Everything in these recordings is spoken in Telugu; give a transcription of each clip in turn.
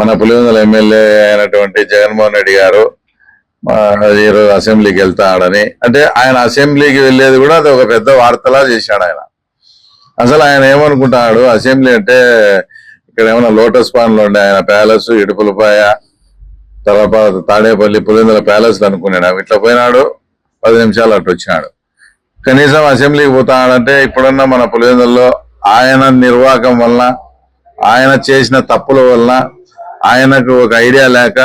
మన పులివెందుల ఎమ్మెల్యే అయినటువంటి జగన్మోహన్ రెడ్డి గారు ఈరోజు అసెంబ్లీకి వెళ్తాడని. అంటే ఆయన అసెంబ్లీకి వెళ్ళేది కూడా అది ఒక పెద్ద వార్తలా చేశాడు ఆయన. అసలు ఆయన ఏమనుకుంటున్నాడు? అసెంబ్లీ అంటే ఇక్కడ ఏమైనా లోటస్ పాన్లు ఉండే ఆయన ప్యాలెస్ ఇడుపులపాయ తర్వాత తాడేపల్లి పులివెందుల ప్యాలెస్ అనుకున్నాడు. అవి ఇట్లా పోయినాడు పది నిమిషాలు అటు వచ్చినాడు. కనీసం అసెంబ్లీకి పోతాడంటే ఇప్పుడున్న మన పులివెందుల్లో ఆయన నిర్వాహకం వలన ఆయన చేసిన తప్పుల వలన ఆయనకు ఒక ఐడియా లేక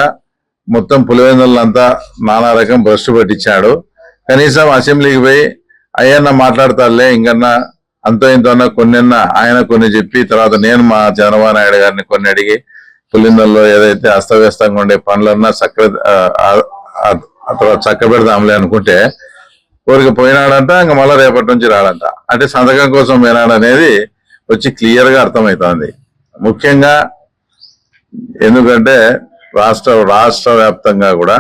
మొత్తం పులివెందులంతా నానా రకం భ్రష్టు పట్టించాడు. కనీసం అసెంబ్లీకి పోయి అయ్యన్న మాట్లాడతారులే ఇంకన్నా అంతో ఇంతన్నా అన్న ఆయన కొన్ని చెప్పి తర్వాత నేను మా చంద్రబాబు నాయుడు గారిని కొన్ని అడిగి పులిందల్లో ఏదైతే అస్తవ్యస్తంగా ఉండే పనులన్నా చక్క తర్వాత చక్క పెడదాంలే అనుకుంటే ఊరికి పోయినాడంట ఇంకా మళ్ళీ రేపటి నుంచి రాడంట. అంటే సంతకం కోసం పోయినాడు అనేది వచ్చి క్లియర్గా అర్థమవుతోంది. ముఖ్యంగా ఎందుకంటే రాష్ట్ర రాష్ట్ర వ్యాప్తంగా కూడా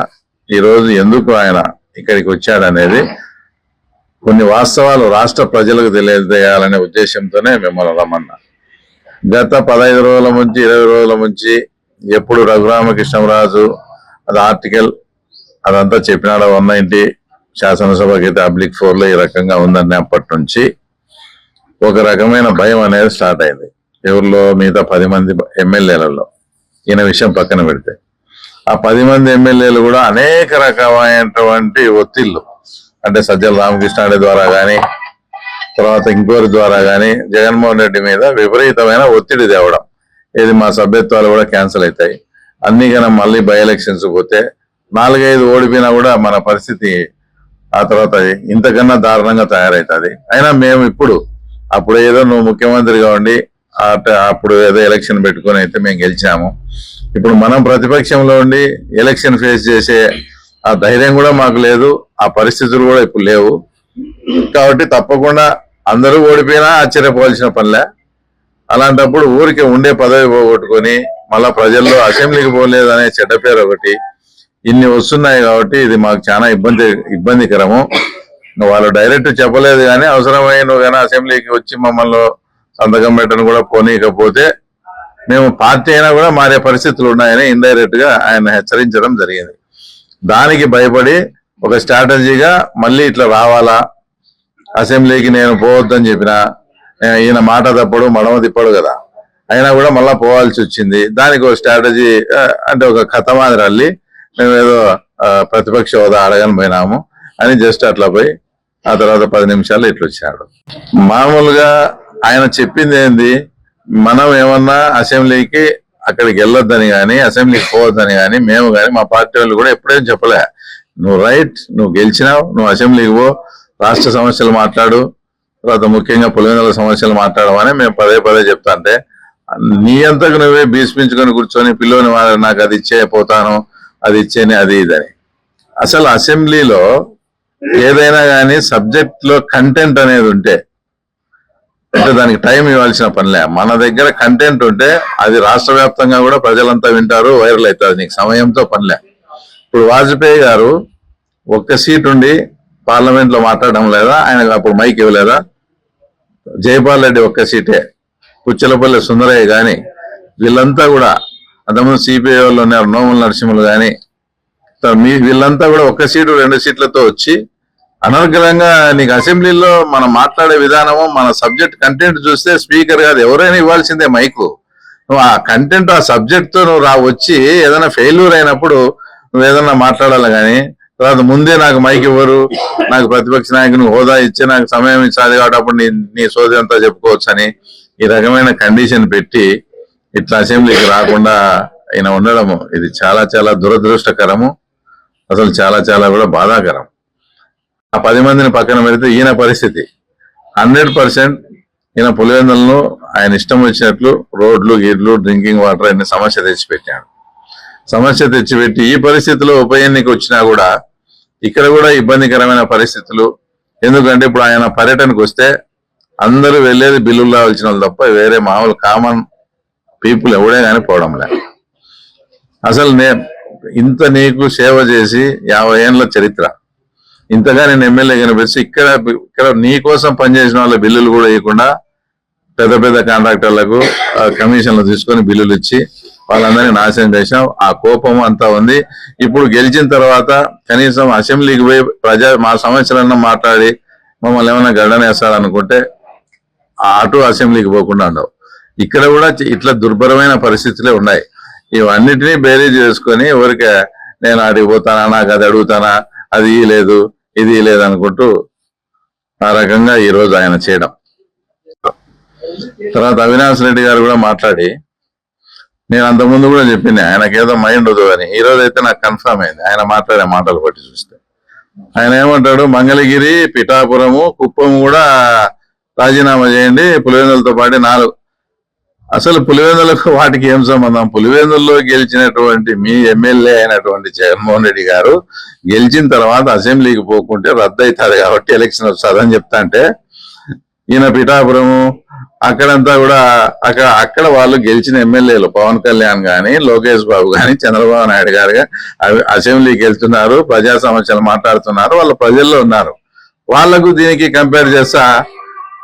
ఈరోజు ఎందుకు ఆయన ఇక్కడికి వచ్చాడనేది కొన్ని వాస్తవాలు రాష్ట్ర ప్రజలకు తెలియజేయాలనే ఉద్దేశంతోనే మిమ్మల్ని రమ్మన్నా. గత పదహైదు రోజుల నుంచి ఇరవై రోజుల నుంచి ఎప్పుడు రఘురామకృష్ణరాజు అది ఆర్టికల్ అదంతా చెప్పినాడు వన్ నైన్టీ శాసనసభకి అయితే పబ్లిక్ ఫోర్లో ఈ రకంగా ఉందన్నప్పటి నుంచి ఒక రకమైన భయం అనేది స్టార్ట్ అయింది. ఎవరిలో మిగతా పది మంది ఎమ్మెల్యేలలో. ఈయన విషయం పక్కన పెడితే. ఆ పది మంది ఎమ్మెల్యేలు కూడా అనేక రకమైనటువంటి ఒత్తిళ్ళు అంటే సజ్జల రామకృష్ణారెడ్డి ద్వారా కానీ తర్వాత ఇంకోరి ద్వారా కానీ జగన్మోహన్ రెడ్డి మీద విపరీతమైన ఒత్తిడి తేవడం. ఇది మా సభ్యత్వాలు కూడా క్యాన్సిల్ అవుతాయి అన్ని కన్నా మళ్ళీ బై ఎలక్షన్స్ పోతే నాలుగైదు ఓడిపోయినా కూడా మన పరిస్థితి ఆ తర్వాత ఇంతకన్నా దారుణంగా తయారవుతుంది అయినా మేము ఇప్పుడు అప్పుడు ఏదో నువ్వు ముఖ్యమంత్రిగా ఉండి అప్పుడు ఏదో ఎలక్షన్ పెట్టుకొని అయితే మేము గెలిచాము. ఇప్పుడు మనం ప్రతిపక్షంలో ఉండి ఎలక్షన్ ఫేస్ చేసే ఆ ధైర్యం కూడా మాకు లేదు ఆ పరిస్థితులు కూడా ఇప్పుడు లేవు. కాబట్టి తప్పకుండా అందరూ ఓడిపోయినా ఆశ్చర్యపోవాల్సిన పనిలే. అలాంటప్పుడు ఊరికి ఉండే పదవి పోగొట్టుకొని మళ్ళా ప్రజల్లో అసెంబ్లీకి పోలేదు అనే చెడ్డ పేరు ఒకటి. ఇన్ని వస్తున్నాయి కాబట్టి ఇది మాకు చాలా ఇబ్బంది ఇబ్బందికరము. వాళ్ళు డైరెక్ట్ చెప్పలేదు కానీ అవసరమైన కానీ అసెంబ్లీకి వచ్చి మమ్మల్ని సంతకం పెట్టను కూడా పోనీయకపోతే మేము పార్టీ అయినా కూడా మారే పరిస్థితులు ఉన్నాయని ఇండైరెక్ట్గా ఆయన హెచ్చరించడం జరిగింది. దానికి భయపడి ఒక స్ట్రాటజీగా మళ్ళీ ఇట్లా రావాలా? అసెంబ్లీకి నేను పోవద్దని చెప్పిన ఈయన మాట తప్పడు మడమ తిప్పడు కదా. అయినా కూడా మళ్ళీ పోవాల్సి వచ్చింది. దానికి ఒక స్ట్రాటజీ అంటే ఒక కథ మాదిరి అల్లి మేము ఏదో ప్రతిపక్ష హోదా అడగని పోయినాము అని జస్ట్ అట్లా పోయి ఆ తర్వాత పది నిమిషాలు ఇట్లా వచ్చాడు మామూలుగా ఆయన చెప్పింది ఏంది? మనం ఏమన్నా అసెంబ్లీకి అక్కడికి వెళ్ళొద్దని కానీ అసెంబ్లీకి పోవద్దని కానీ మేము కానీ మా పార్టీ వాళ్ళు కూడా ఎప్పుడేం చెప్పలే. నువ్వు రైట్ నువ్వు గెలిచినావు నువ్వు అసెంబ్లీకి పో రాష్ట్ర సమస్యలు మాట్లాడు తర్వాత ముఖ్యంగా పులివెందుల సమస్యలు మాట్లాడమని మేము పదే పదే చెప్తాంటే నీ అంతకు నువ్వే బీసిపించుకొని కూర్చొని పిల్లోని వాడు నాకు అది ఇచ్చే పోతాను అది ఇచ్చేని అది ఇదని అసలు అసెంబ్లీలో ఏదైనా కానీ సబ్జెక్ట్లో కంటెంట్ అనేది ఉంటే అంటే దానికి టైం ఇవ్వాల్సిన పనిలే మన దగ్గర కంటెంట్ ఉంటే అది రాష్ట్ర వ్యాప్తంగా కూడా ప్రజలంతా వింటారు వైరల్ అవుతుంది నీకు సమయంతో పనిలే ఇప్పుడు వాజ్పేయి గారు ఒక్క సీట్ ఉండి పార్లమెంట్లో మాట్లాడడం లేదా ఆయనకు అప్పుడు మైక్ ఇవ్వలేదా? జైపాల్ రెడ్డి ఒక్క సీటే. కుచ్చలపల్లి సుందరయ్య గాని వీళ్ళంతా కూడా అంతకుముందు సిపిఐ వాళ్ళు ఉన్నారు నోముల నరసింహులు కానీ మీ వీళ్ళంతా కూడా ఒక్క సీటు రెండు సీట్లతో వచ్చి అనర్గళంగా నీకు అసెంబ్లీలో మనం మాట్లాడే విధానము మన సబ్జెక్ట్ కంటెంట్ చూస్తే స్పీకర్ కాదు ఎవరైనా ఇవ్వాల్సిందే మైకు. నువ్వు ఆ కంటెంట్ ఆ సబ్జెక్ట్తో నువ్వు రా వచ్చి ఏదైనా ఫెయిల్యూర్ అయినప్పుడు నువ్వు ఏదైనా మాట్లాడాలి కానీ తర్వాత ముందే నాకు మైక్ ఇవ్వరు నాకు ప్రతిపక్ష నాయకుని హోదా ఇచ్చి నాకు సమయం ఇచ్చాలి కాబట్టి అప్పుడు నీ నీ సోది అంతా చెప్పుకోవచ్చు అని ఈ రకమైన కండిషన్ పెట్టి ఇట్లా అసెంబ్లీకి రాకుండా ఆయన ఉండడము. ఇది చాలా చాలా దురదృష్టకరము. అసలు చాలా చాలా కూడా బాధాకరం. ఆ పది మందిని పక్కన పెడితే ఈయన పరిస్థితి. హండ్రెడ్ పర్సెంట్ ఈయన పులివెందులను ఆయన ఇష్టం వచ్చినట్లు రోడ్లు గిడ్లు డ్రింకింగ్ వాటర్ అన్ని సమస్య తెచ్చిపెట్టాడు. సమస్య తెచ్చిపెట్టి ఈ పరిస్థితిలో ఉప ఎన్నిక వచ్చినా కూడా ఇక్కడ కూడా ఇబ్బందికరమైన పరిస్థితులు. ఎందుకంటే ఇప్పుడు ఆయన పర్యటనకు వస్తే అందరూ వెళ్ళేది బిల్లులు రావాల్సిన వాళ్ళు తప్ప వేరే మామూలు కామన్ పీపుల్ ఎవడే కానీ పోవడం లే అసలు నే ఇంత నీకు సేవ చేసి యాభై ఏళ్ళ చరిత్ర. ఇంతగా నేను ఎమ్మెల్యే కనిపిస్తే ఇక్కడ ఇక్కడ నీ కోసం పనిచేసిన వాళ్ళ బిల్లులు కూడా ఇవ్వకుండా పెద్ద పెద్ద కాంట్రాక్టర్లకు కమిషన్లు తీసుకొని బిల్లులు ఇచ్చి వాళ్ళందరినీ నాశనం చేశాం ఆ కోపం అంతా ఉంది. ఇప్పుడు గెలిచిన తర్వాత కనీసం అసెంబ్లీకి పోయి ప్రజా మా సమస్యలన్నా మాట్లాడి మమ్మల్ని ఏమైనా గడనేస్తారనుకుంటే ఆ అటు అసెంబ్లీకి పోకుండా ఉండవు. ఇక్కడ కూడా ఇట్లా దుర్భరమైన పరిస్థితులే ఉన్నాయి. ఇవన్నిటినీ బేరీజ్ చేసుకొని ఎవరికి నేను అడిగి పోతానా నాకు అది అడుగుతానా అది లేదు ఇది లేదనుకుంటూ ఆ రకంగా ఈ రోజు ఆయన చేయడం. తర్వాత అవినాష్ రెడ్డి గారు కూడా మాట్లాడి నేను అంతకుముందు ముందు కూడా చెప్పింది ఆయనకేదో ఏదో మైండ్ వద్దు అని. ఈ రోజు అయితే నాకు కన్ఫర్మ్ అయింది. ఆయన మాట్లాడే మాటలు బట్టి చూస్తే. ఆయన ఏమంటాడు మంగళగిరి పిఠాపురము కుప్పం కూడా రాజీనామా చేయండి పులివెందులతో పాటు నాలుగు అసలు పులివెందులకు వాటికి ఏం సంబంధం? పులివెందుల్లో గెలిచినటువంటి మీ ఎమ్మెల్యే అయినటువంటి జగన్మోహన్ రెడ్డి గారు గెలిచిన తర్వాత అసెంబ్లీకి పోకుంటే రద్దు కాబట్టి ఎలక్షన్ వస్తుందని చెప్తా అంటే ఈయన పిఠాపురము అక్కడంతా కూడా అక్కడ అక్కడ వాళ్ళు గెలిచిన ఎమ్మెల్యేలు పవన్ కళ్యాణ్ గాని లోకేష్ బాబు గాని చంద్రబాబు నాయుడు గారు అవి అసెంబ్లీకి వెళ్తున్నారు ప్రజా సమస్యలు మాట్లాడుతున్నారు వాళ్ళ ప్రజల్లో ఉన్నారు. వాళ్ళకు దీనికి కంపేర్ చేస్తా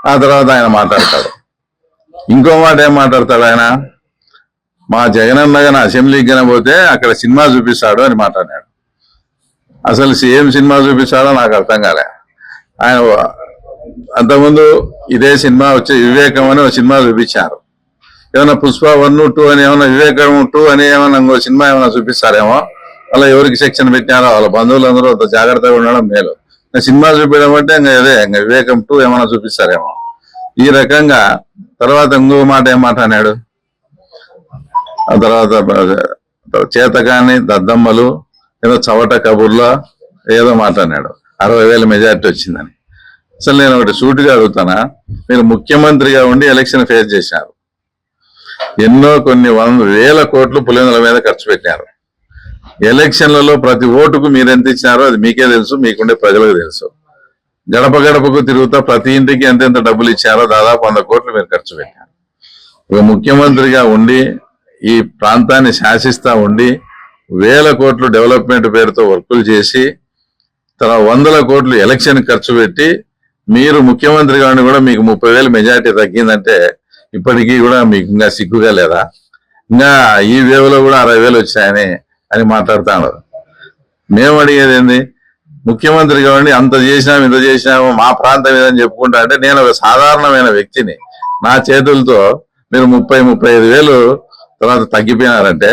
ఆ తర్వాత ఆయన మాట్లాడతాడు. ఇంకో మాట ఏం మాట్లాడతాడు ఆయన? మా జగనన్న గాని అసెంబ్లీకి కనబోతే పోతే అక్కడ సినిమా చూపిస్తాడు అని మాట్లాడాడు అసలు ఏం సినిమా చూపిస్తాడో నాకు అర్థం కాలే. ఆయన అంతకుముందు ఇదే సినిమా వచ్చే వివేకం అని ఒక సినిమా చూపించారు. ఏమైనా పుష్ప వన్ టూ అని ఏమైనా వివేకం టూ అని ఏమైనా ఇంకో సినిమా ఏమైనా చూపిస్తారేమో? అలా ఎవరికి సెక్షన్ పెట్టినారో వాళ్ళ బంధువులందరూ అంత జాగ్రత్తగా ఉండడం మేలు. సినిమా చూపించడం అంటే ఇంకా అదే ఇంకా వివేకం టూ ఏమైనా చూపిస్తారేమో. ఈ రకంగా తర్వాత ఇంకో మాట ఏం మాట్లాడాడు ఆ తర్వాత చేతకాని దద్దమ్మలు ఏదో చవట కబుర్లో ఏదో మాట్లాడాడు అరవై వేల మెజారిటీ వచ్చిందని. అసలు నేను ఒకటి సూటుగా అడుగుతానా? మీరు ముఖ్యమంత్రిగా ఉండి ఎలక్షన్ ఫేస్ చేశారు. ఎన్నో కొన్ని వంద వేల కోట్లు పులివెందుల మీద ఖర్చు పెట్టారు. ఎలక్షన్లలో ప్రతి ఓటుకు మీరు ఎంత ఇచ్చినారో అది మీకే తెలుసు మీకుండే ప్రజలకు తెలుసు. గడప గడపకు తిరుగుతా ప్రతి ఇంటికి ఎంతెంత డబ్బులు ఇచ్చారో దాదాపు వంద కోట్లు మీరు ఖర్చు పెట్టారు. ఒక ముఖ్యమంత్రిగా ఉండి ఈ ప్రాంతాన్ని శాసిస్తా ఉండి వేల కోట్లు డెవలప్మెంట్ పేరుతో వర్కులు చేసి తర్వాత వందల కోట్లు ఎలక్షన్ ఖర్చు పెట్టి మీరు ముఖ్యమంత్రిగా ఉండి కూడా మీకు ముప్పై వేలు మెజార్టీ తగ్గిందంటే ఇప్పటికీ కూడా మీకు ఇంకా సిగ్గుగా లేదా? ఇంకా ఈ వేవ్లో కూడా అరవై వేలు వచ్చాయని అని మాట్లాడుతున్నారు మేము అడిగేది ఏంది? ముఖ్యమంత్రి కావండి అంత చేసినాము ఇంత చేసినాము మా ప్రాంతం ఏదని చెప్పుకుంటా అంటే నేను ఒక సాధారణమైన వ్యక్తిని. నా చేతులతో మీరు ముప్పై ముప్పై ఐదు వేలు తర్వాత తగ్గిపోయినారంటే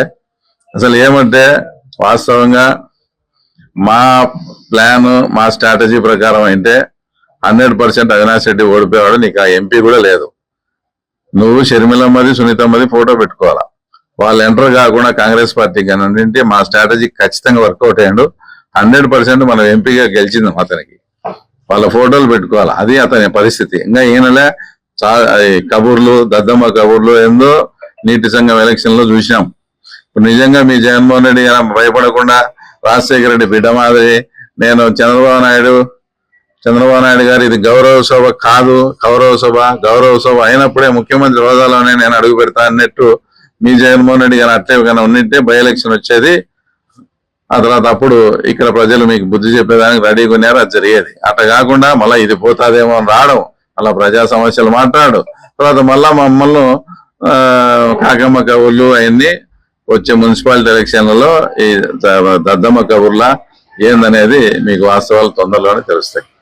అసలు ఏమంటే వాస్తవంగా మా ప్లాన్ మా స్ట్రాటజీ ప్రకారం అయితే హండ్రెడ్ పర్సెంట్ అవినాష్ రెడ్డి ఓడిపోయాడు నీకు ఆ ఎంపీ కూడా లేదు. నువ్వు షర్మిలమ్మది సునీతమ్మది ఫోటో పెట్టుకోవాలా? వాళ్ళు ఎంటర్ కాకుండా కాంగ్రెస్ పార్టీ కానీ మా స్ట్రాటజీ ఖచ్చితంగా వర్కౌట్ అయ్యాడు. హండ్రెడ్ పర్సెంట్ మనం ఎంపీగా గెలిచిందాం అతనికి. వాళ్ళ ఫోటోలు పెట్టుకోవాలి. అది అతని పరిస్థితి. ఇంకా ఈయనలే కబుర్లు దద్దమ్మ కబుర్లు ఏందో నీటి సంఘం ఎలక్షన్లో చూసినాం. ఇప్పుడు నిజంగా మీ జగన్మోహన్ రెడ్డి భయపడకుండా రాజశేఖర రెడ్డి బిడ్డ మాదిరి నేను చంద్రబాబు నాయుడు చంద్రబాబు నాయుడు గారు ఇది గౌరవ సభ కాదు. గౌరవ సభ గౌరవ సభ అయినప్పుడే ముఖ్యమంత్రి హోదాలోనే నేను అడుగు పెడతా అన్నట్టు మీ జగన్మోహన్ రెడ్డి గారు అట్లే కన్నా ఉన్నట్టే బై ఎలక్షన్ వచ్చేది. ఆ తర్వాత అప్పుడు ఇక్కడ ప్రజలు మీకు బుద్ధి చెప్పేదానికి రెడీగా ఉన్నారు అది జరిగేది. అట్లా కాకుండా మళ్ళీ ఇది పోతాదేమో అని రావడం మళ్ళీ ప్రజా సమస్యలు మాట్లాడు తర్వాత మళ్ళా మమ్మల్ని ఆ, కాకమ్మ కబుర్లు అవన్నీ వచ్చే మున్సిపాలిటీ ఎలక్షన్లలో ఈ దద్దమ్మ కబుర్లా ఏందనేది మీకు వాస్తవాలు తొందరలోనే తెలుస్తాయి.